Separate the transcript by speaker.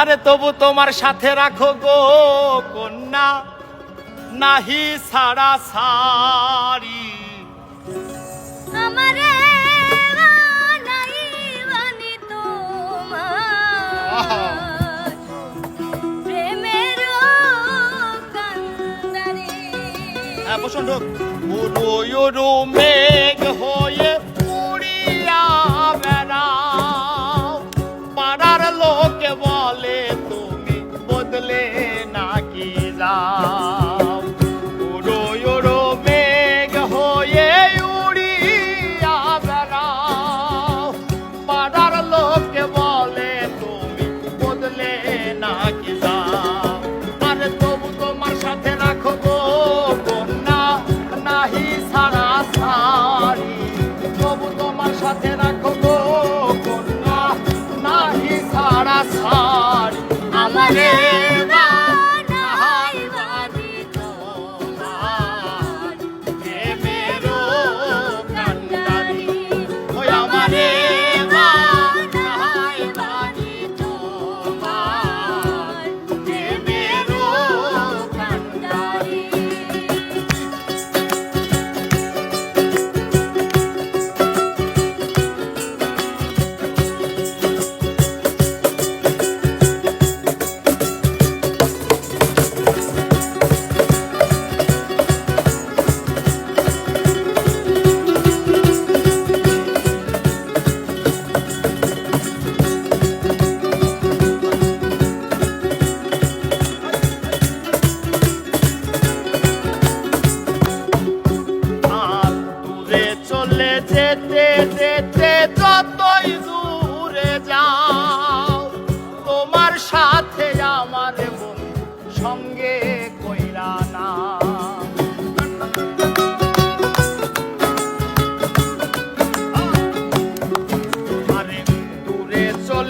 Speaker 1: আরে তবু তোমার সাথে রাখো গো কন্যা নাহি সারা সারি।
Speaker 2: আমারে
Speaker 1: হ্যাঁ, মেঘ হয়ে Yeah.